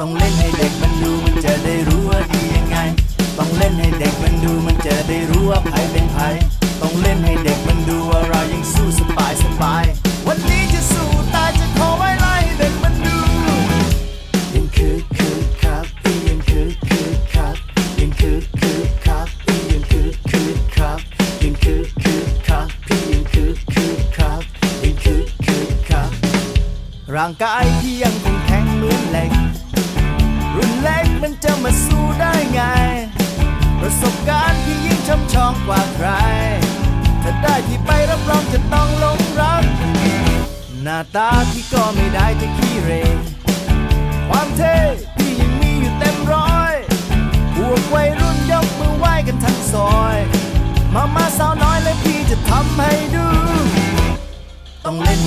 ต้องเล่นให้เด็กมันดูมันจะได้รู้ว่าดียังไง ต้องเล่นให้เด็กมันดูมันจะได้รู้ว่าใครเป็นใครต้องเล่นให้เด็กมันดูว่าเรายังสู้สบายสบาย วันนี้จะสู้ตายจะขอไว้ไล่ให้เด็กมันดูยังคือคือครับพี่ยังคือคือครับยังคือคือครับพี่ยังคือคือครับยังคือคือครับพี่ยังคือคือครับยังคือคือครับ ร่างกายที่ยังคงแข็งเหมือนเหล็ก มาสู้ได้ไง ประสบการณ์ที่ยิ่งช่ำชองกว่าใคร ถ้าได้ที่ไปรับรองจะต้องลงรัก หน้าตาที่ก็ไม่ได้จะขี้เหรความเท่ที่ยังมีอยู่เต็มร้อยพวกวัยรุ่นยกมือไหว้กันทั้งซอย มามาสาวน้อยและพี่จะทำให้ดู ต้องเล่น